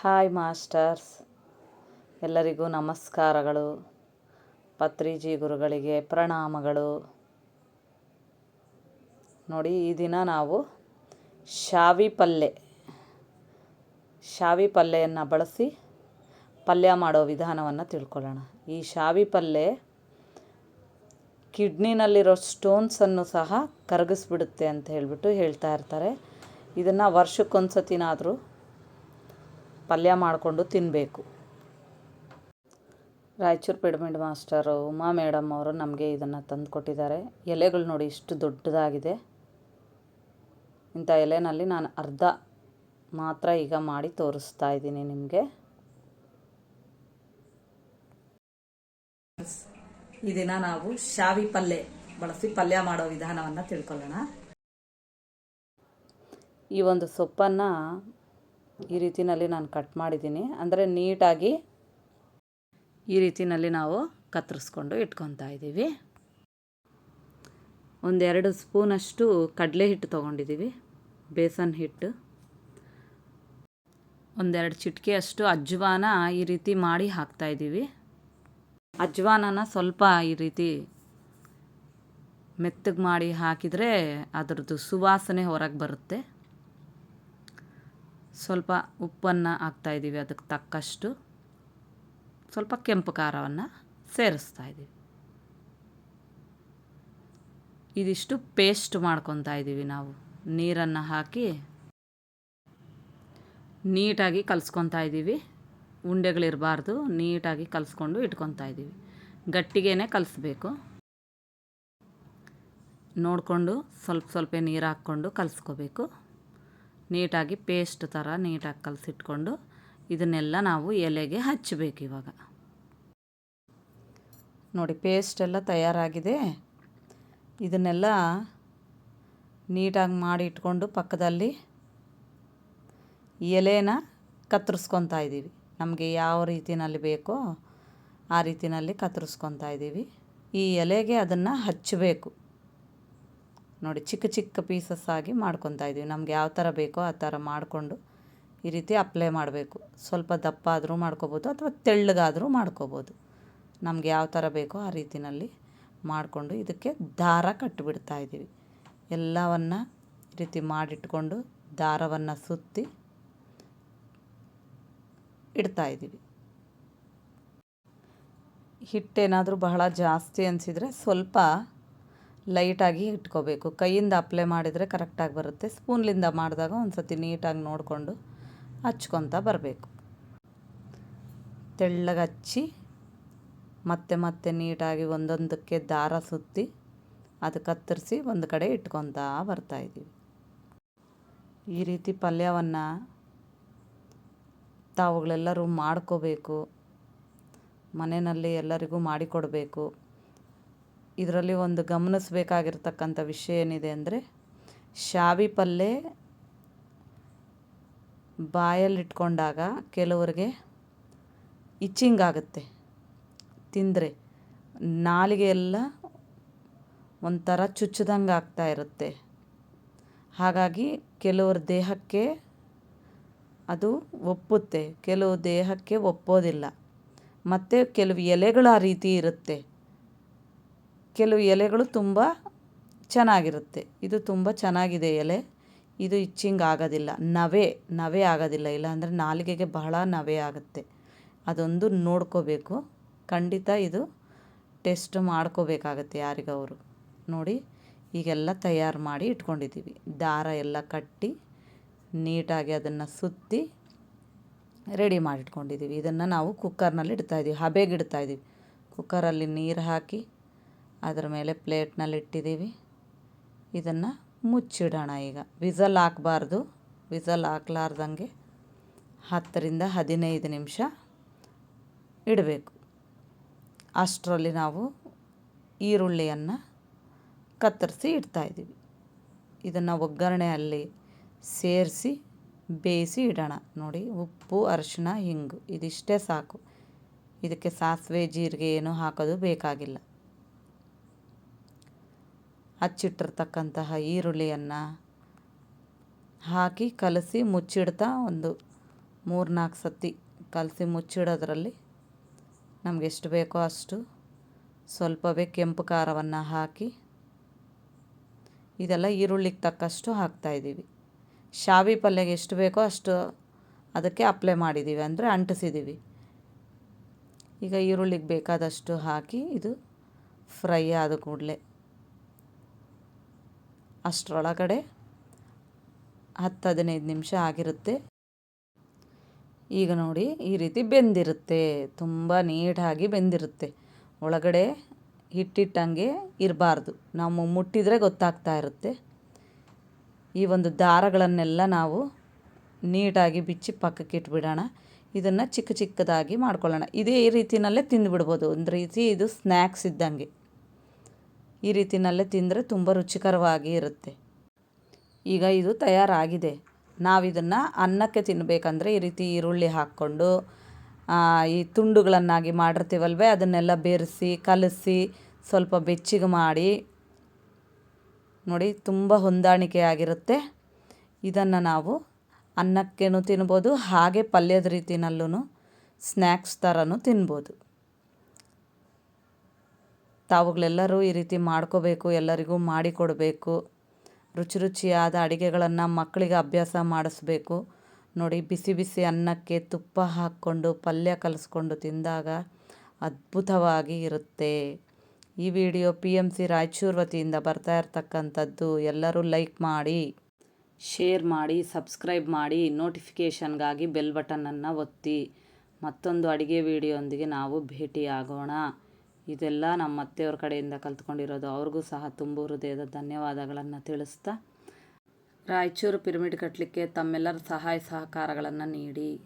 Hi masters ಎಲ್ಲರಿಗೂ ನಮಸ್ಕಾರಗಳು. ಪತ್ರಿಜಿ ಗುರುಗಳಿಗೆ ಪ್ರಣಾಮಗಳು. ನೋಡಿ, ಈ ದಿನ ನಾವು ಶಾವಿ ಪಲ್ಯ ಶಾವಿ ಪಲ್ಲೆಯನ್ನು ಬಳಸಿ ಪಲ್ಯ ಮಾಡೋ ವಿಧಾನವನ್ನು ತಿಳ್ಕೊಳ್ಳೋಣ. ಈ ಶಾವಿ ಪಲ್ಯ ಕಿಡ್ನಿನಲ್ಲಿರೋ ಸ್ಟೋನ್ಸನ್ನು ಸಹ ಕರಗಿಸ್ಬಿಡುತ್ತೆ ಅಂತ ಹೇಳಿಬಿಟ್ಟು ಹೇಳ್ತಾ ಇರ್ತಾರೆ. ಇದನ್ನು ವರ್ಷಕ್ಕೊಂದು ಸತಿನಾದರೂ ಪಲ್ಯ ಮಾಡಿಕೊಂಡು ತಿನ್ನಬೇಕು ರಾಯಚೂರು ಪಿಡ್ಮಿಡ್ ಮಾಸ್ಟರು ಉಮಾ ಮೇಡಮ್ ಅವರು ನಮಗೆ ಇದನ್ನು ತಂದು ಕೊಟ್ಟಿದ್ದಾರೆ. ಎಲೆಗಳು ನೋಡಿ ಇಷ್ಟು ದೊಡ್ಡದಾಗಿದೆ. ಇಂಥ ಎಲೆನಲ್ಲಿ ನಾನು ಅರ್ಧ ಮಾತ್ರ ಈಗ ಮಾಡಿ ತೋರಿಸ್ತಾ ಇದ್ದೀನಿ ನಿಮಗೆ. ಈ ದಿನ ನಾವು ಶಾವಿ ಪಲ್ಯ, ಬಳಸಿ ಪಲ್ಯ ಮಾಡೋ ವಿಧಾನವನ್ನು ತಿಳ್ಕೊಳ್ಳೋಣ. ಈ ಒಂದು ಸೊಪ್ಪನ್ನು ಈ ರೀತಿಯಲ್ಲಿ ನಾನು ಕಟ್ ಮಾಡಿದ್ದೀನಿ. ಅಂದರೆ ನೀಟಾಗಿ ಈ ರೀತಿಯಲ್ಲಿ ನಾವು ಕತ್ತರಿಸ್ಕೊಂಡು ಇಟ್ಕೊತಾ ಇದ್ದೀವಿ. ಒಂದೆರಡು ಸ್ಪೂನಷ್ಟು ಕಡಲೆ ಹಿಟ್ಟು ತೊಗೊಂಡಿದ್ದೀವಿ. ಬೇಸನ್ ಹಿಟ್ಟು. ಒಂದೆರಡು ಚಿಟಿಕೆಯಷ್ಟು ಅಜ್ವಾನ ಈ ರೀತಿ ಮಾಡಿ ಹಾಕ್ತಾಯಿದ್ದೀವಿ ಅಜ್ವಾನನ ಸ್ವಲ್ಪ ಈ ರೀತಿ ಮೆತ್ತಗೆ ಮಾಡಿ ಹಾಕಿದರೆ ಅದರದ್ದು ಸುವಾಸನೆ ಹೊರಗೆ ಬರುತ್ತೆ. ಸ್ವಲ್ಪ ಉಪ್ಪನ್ನು ಹಾಕ್ತಾಯಿದ್ದೀವಿ ಅದಕ್ಕೆ ತಕ್ಕಷ್ಟು ಸ್ವಲ್ಪ ಕೆಂಪು ಖಾರವನ್ನು ಸೇರಿಸ್ತಾ ಇದ್ದೀವಿ. ಇದಿಷ್ಟು ಪೇಸ್ಟ್ ಮಾಡ್ಕೊತಾ ಇದ್ದೀವಿ ನಾವು. ನೀರನ್ನು ಹಾಕಿ ನೀಟಾಗಿ ಕಲಿಸ್ಕೊತಾ ಇದ್ದೀವಿ. ಉಂಡೆಗಳಿರಬಾರ್ದು, ನೀಟಾಗಿ ಕಲಿಸ್ಕೊಂಡು ಇಟ್ಕೊತಾ ಇದ್ದೀವಿ. ಗಟ್ಟಿಗೇನೆ ಕಲಿಸ್ಬೇಕು. ನೋಡಿಕೊಂಡು ಸ್ವಲ್ಪ ಸ್ವಲ್ಪ ನೀರು ಹಾಕ್ಕೊಂಡು ಕಲಿಸ್ಕೋಬೇಕು. ನೀಟಾಗಿ ಪೇಸ್ಟ್ ಥರ ನೀಟಾಗಿ ಕಲಸಿಟ್ಕೊಂಡು ಇದನ್ನೆಲ್ಲ ನಾವು ಎಲೆಗೆ ಹಚ್ಚಬೇಕು ಇವಾಗ. ನೋಡಿ, ಪೇಸ್ಟ್ ಎಲ್ಲ ತಯಾರಾಗಿದೆ. ಇದನ್ನೆಲ್ಲ ನೀಟಾಗಿ ಮಾಡಿ ಇಟ್ಕೊಂಡು ಪಕ್ಕದಲ್ಲಿ ಎಲೆನ ಕತ್ತರಿಸ್ಕೊತಾ ಇದ್ದೀವಿ. ನಮಗೆ ಯಾವ ರೀತಿಯಲ್ಲಿ ಬೇಕೋ ಆ ರೀತಿಯಲ್ಲಿ ಕತ್ತರಿಸ್ಕೊತಾ ಇದ್ದೀವಿ. ಈ ಎಲೆಗೆ ಅದನ್ನು ಹಚ್ಚಬೇಕು. ನೋಡಿ, ಚಿಕ್ಕ ಚಿಕ್ಕ ಪೀಸಸ್ ಆಗಿ ಮಾಡ್ಕೊತಾ ಇದ್ದೀವಿ ನಮ್ಗೆ ಯಾವ ಥರ ಬೇಕೋ ಆ ಥರ ಮಾಡಿಕೊಂಡು ಈ ರೀತಿ ಅಪ್ಲೈ ಮಾಡಬೇಕು. ಸ್ವಲ್ಪ ದಪ್ಪ ಆದರೂ ಮಾಡ್ಕೋಬೋದು ಅಥವಾ ತೆಳ್ಳಗಾದರೂ ಮಾಡ್ಕೋಬೋದು. ನಮ್ಗೆ ಯಾವ ಥರ ಬೇಕೋ ಆ ರೀತಿಯಲ್ಲಿ ಮಾಡಿಕೊಂಡು ಇದಕ್ಕೆ ದಾರ ಕಟ್ಟಿಬಿಡ್ತಾ ಇದ್ದೀವಿ. ಎಲ್ಲವನ್ನು ಈ ರೀತಿ ಮಾಡಿಟ್ಕೊಂಡು ದಾರವನ್ನು ಸುತ್ತಿ ಇಡ್ತಾ ಇದ್ದೀವಿ. ಹಿಟ್ಟೇನಾದರೂ ಬಹಳ ಜಾಸ್ತಿ ಅನಿಸಿದರೆ ಸ್ವಲ್ಪ ಲೈಟಾಗಿ ಇಟ್ಕೋಬೇಕು. ಕೈಯಿಂದ ಅಪ್ಲೈ ಮಾಡಿದರೆ ಕರೆಕ್ಟಾಗಿ ಬರುತ್ತೆ. ಸ್ಪೂನ್ಲಿಂದ ಮಾಡಿದಾಗ ಒಂದು ಸತಿ ನೀಟಾಗಿ ನೋಡಿಕೊಂಡು ಹಚ್ಕೊತ ಬರಬೇಕು. ತೆಳ್ಳಗೆ ಹಚ್ಚಿ ಮತ್ತೆ ಮತ್ತೆ ನೀಟಾಗಿ ಒಂದೊಂದಕ್ಕೆ ದಾರ ಸುತ್ತಿ ಅದು ಕತ್ತರಿಸಿ ಒಂದು ಕಡೆ ಇಟ್ಕೊತಾ ಬರ್ತಾಯಿದ್ದೀವಿ ಈ ರೀತಿ ಪಲ್ಯವನ್ನು ತಾವುಗಳೆಲ್ಲರೂ ಮಾಡ್ಕೋಬೇಕು. ಮನೆಯಲ್ಲಿ ಎಲ್ಲರಿಗೂ ಮಾಡಿಕೊಡಬೇಕು. ಇದರಲ್ಲಿ ಒಂದು ಗಮನಿಸಬೇಕಾಗಿರ್ತಕ್ಕಂಥ ವಿಷಯ ಏನಿದೆ ಅಂದರೆ ಶಾವಿ ಪಲ್ಯ ಬಾಯಲ್ಲಿಟ್ಕೊಂಡಾಗ ಕೆಲವರಿಗೆ ಇಚ್ಚಿಂಗ್ ಆಗುತ್ತೆ. ತಿಂದರೆ ನಾಲಿಗೆ ಎಲ್ಲ ಒಂಥರ ಚುಚ್ಚದಂಗೆ ಆಗ್ತಾ ಇರುತ್ತೆ. ಹಾಗಾಗಿ ಕೆಲವ್ರ ದೇಹಕ್ಕೆ ಅದು ಒಪ್ಪುತ್ತೆ. ಕೆಲವು ದೇಹಕ್ಕೆ ಒಪ್ಪೋದಿಲ್ಲ. ಮತ್ತು ಕೆಲವು ಎಲೆಗಳ ರೀತಿ ಇರುತ್ತೆ. ಕೆಲವು ಎಲೆಗಳು ತುಂಬ ಚೆನ್ನಾಗಿರುತ್ತೆ. ಇದು ತುಂಬ ಚೆನ್ನಾಗಿದೆ ಎಲೆ. ಇದು ಇಚ್ಚಿಂಗ್ ಆಗೋದಿಲ್ಲ. ನವೆ ನವೆ ಆಗೋದಿಲ್ಲ. ಇಲ್ಲಾಂದರೆ ನಾಲಿಗೆಗೆ ಬಹಳ ನವೆ ಆಗುತ್ತೆ. ಅದೊಂದು ನೋಡ್ಕೋಬೇಕು. ಖಂಡಿತ ಇದು ಟೆಸ್ಟ್ ಮಾಡ್ಕೋಬೇಕಾಗತ್ತೆ ಯಾರಿಗವರು ನೋಡಿ, ಈಗೆಲ್ಲ ತಯಾರು ಮಾಡಿ ಇಟ್ಕೊಂಡಿದ್ದೀವಿ. ದಾರ ಎಲ್ಲ ಕಟ್ಟಿ ನೀಟಾಗಿ ಅದನ್ನು ಸುತ್ತಿ ರೆಡಿ ಮಾಡಿಟ್ಕೊಂಡಿದ್ದೀವಿ. ಇದನ್ನು ನಾವು ಕುಕ್ಕರ್ನಲ್ಲಿ ಇಡ್ತಾಯಿದ್ದೀವಿ ಹಬೆಗೆ ಇಡ್ತಾಯಿದ್ದೀವಿ ಕುಕ್ಕರಲ್ಲಿ ನೀರು ಹಾಕಿ ಅದರ ಮೇಲೆ ಪ್ಲೇಟ್ನಲ್ಲಿ ಇಟ್ಟಿದ್ದೀವಿ ಇದನ್ನು ಮುಚ್ಚಿಡೋಣ ಈಗ. ವಿಸಲ್ ಹಾಕ್ಬಾರ್ದು. ವಿಸಲ್ ಹಾಕ್ಲಾರ್ದಂಗೆ ಹತ್ತರಿಂದ ಹದಿನೈದು ನಿಮಿಷ ಇಡಬೇಕು. ಅಷ್ಟರಲ್ಲಿ ನಾವು ಈರುಳ್ಳಿಯನ್ನು ಕತ್ತರಿಸಿ ಇಡ್ತಾಯಿದ್ದೀವಿ ಇದನ್ನು ಒಗ್ಗರಣೆಯಲ್ಲಿ ಸೇರಿಸಿ ಬೇಯಿಸಿ ಇಡೋಣ. ನೋಡಿ, ಉಪ್ಪು ಅರಿಶಿನ ಹಿಂಗು. ಇದಿಷ್ಟೇ ಸಾಕು. ಇದಕ್ಕೆ ಸಾಸಿವೆ, ಜೀರಿಗೆ ಏನೂ ಹಾಕೋದು ಬೇಕಾಗಿಲ್ಲ. ಹಚ್ಚಿಟ್ಟಿರ್ತಕ್ಕಂತಹ ಈರುಳ್ಳಿಯನ್ನು ಹಾಕಿ ಕಲಸಿ ಮುಚ್ಚಿಡ್ತಾ ಒಂದು ಮೂರ್ನಾಲ್ಕು ಸತಿ ಕಲಸಿ ಮುಚ್ಚಿಡೋದ್ರಲ್ಲಿ ನಮ್ಗೆ ಎಷ್ಟು ಬೇಕೋ ಅಷ್ಟು ಸ್ವಲ್ಪವೇ ಕೆಂಪು ಖಾರವನ್ನು ಹಾಕಿ ಇದೆಲ್ಲ ಈರುಳ್ಳಿಗೆ ತಕ್ಕಷ್ಟು ಹಾಕ್ತಾಯಿದ್ದೀವಿ ಶಾವಿ ಪಲ್ಯಗೆ ಎಷ್ಟು ಬೇಕೋ ಅಷ್ಟು ಅದಕ್ಕೆ ಅಪ್ಲೈ ಮಾಡಿದ್ದೀವಿ ಅಂದರೆ ಅಂಟಿಸಿದ್ದೀವಿ. ಈಗ ಈರುಳ್ಳಿಗೆ ಬೇಕಾದಷ್ಟು ಹಾಕಿ ಇದು ಫ್ರೈ ಆದ ಕೂಡಲೇ ಅಷ್ಟರೊಳಗಡೆ ಹತ್ತು ಹದಿನೈದು ನಿಮಿಷ ಆಗಿರುತ್ತೆ. ಈಗ ನೋಡಿ ಈ ರೀತಿ ಬೆಂದಿರುತ್ತೆ, ತುಂಬ ನೀಟಾಗಿ ಬೆಂದಿರುತ್ತೆ. ಒಳಗಡೆ ಹಿಟ್ಟಿಟ್ಟಂಗೆ ಇರಬಾರ್ದು. ನಾವು ಮುಟ್ಟಿದರೆ ಗೊತ್ತಾಗ್ತಾ ಇರುತ್ತೆ. ಈ ಒಂದು ದಾರಗಳನ್ನೆಲ್ಲ ನಾವು ನೀಟಾಗಿ ಬಿಚ್ಚಿ ಪಕ್ಕಕ್ಕೆ ಇಟ್ಬಿಡೋಣ. ಇದನ್ನು ಚಿಕ್ಕ ಚಿಕ್ಕದಾಗಿ ಮಾಡ್ಕೊಳ್ಳೋಣ. ಇದೇ ಈ ರೀತಿಯಲ್ಲೇ ತಿಂದುಬಿಡ್ಬೋದು. ಒಂದು ರೀತಿ ಇದು ಸ್ನ್ಯಾಕ್ಸ್ ಇದ್ದಂಗೆ. ಈ ರೀತಿಯಲ್ಲೇ ತಿಂದರೆ ತುಂಬ ರುಚಿಕರವಾಗಿ ಇರುತ್ತೆ. ಈಗ ಇದು ತಯಾರಾಗಿದೆ. ನಾವಿದನ್ನು ಅನ್ನಕ್ಕೆ ತಿನ್ನಬೇಕಂದ್ರೆ ಈ ರೀತಿ ಈರುಳ್ಳಿ ಹಾಕ್ಕೊಂಡು ಈ ತುಂಡುಗಳನ್ನಾಗಿ ಮಾಡಿರ್ತೀವಲ್ವೇ, ಅದನ್ನೆಲ್ಲ ಬೆರೆಸಿ, ಕಲಸಿ ಸ್ವಲ್ಪ ಬೆಚ್ಚಗೆ ಮಾಡಿ, ನೋಡಿ ತುಂಬ ಹೊಂದಾಣಿಕೆ ಆಗಿರುತ್ತೆ. ಇದನ್ನು ನಾವು ಅನ್ನಕ್ಕೇನು ತಿನ್ಬೋದು, ಹಾಗೆ ಪಲ್ಯದ ರೀತಿಯಲ್ಲೂ ಸ್ನ್ಯಾಕ್ಸ್ ಥರನೂ ತಿನ್ಬೋದು. ತಾವುಗಳೆಲ್ಲರೂ ಈ ರೀತಿ ಮಾಡ್ಕೋಬೇಕು, ಎಲ್ಲರಿಗೂ ಮಾಡಿಕೊಡಬೇಕು ರುಚಿ ರುಚಿಯಾದ ಅಡುಗೆಗಳನ್ನು ಮಕ್ಕಳಿಗೆ ಅಭ್ಯಾಸ ಮಾಡಿಸ್ಬೇಕು. ನೋಡಿ, ಬಿಸಿ ಬಿಸಿ ಅನ್ನಕ್ಕೆ ತುಪ್ಪ ಹಾಕ್ಕೊಂಡು, ಪಲ್ಯ ಕಲಿಸ್ಕೊಂಡು ತಿಂದಾಗ ಅದ್ಭುತವಾಗಿ ಇರುತ್ತೆ. ಈ video P M C Raichur ವತಿಯಿಂದ ಬರ್ತಾ ಇರ್ತಕ್ಕಂಥದ್ದು ಎಲ್ಲರೂ ಲೈಕ್ ಮಾಡಿ, ಶೇರ್ ಮಾಡಿ, ಸಬ್ಸ್ಕ್ರೈಬ್ ಮಾಡಿ, ನೋಟಿಫಿಕೇಷನ್ಗಾಗಿ ಬೆಲ್ ಬಟನನ್ನು ಒತ್ತಿ. ಮತ್ತೊಂದು ಅಡುಗೆ ವಿಡಿಯೋಂದಿಗೆ ನಾವು ಭೇಟಿಯಾಗೋಣ. ಇದೆಲ್ಲ ನಮ್ಮ ಅತ್ತೆಯವ್ರ ಕಡೆಯಿಂದ ಕಲ್ತ್ಕೊಂಡಿರೋದು. ಅವ್ರಿಗೂ ಸಹ ತುಂಬ ಹೃದಯದ ಧನ್ಯವಾದಗಳನ್ನು ತಿಳಿಸ್ತಾ ರಾಯಚೂರು ಪಿರಮಿಡ್ ಕಟ್ಟಲಿಕ್ಕೆ ತಮ್ಮೆಲ್ಲರ ಸಹಾಯ ಸಹಕಾರಗಳನ್ನು ನೀಡಿ.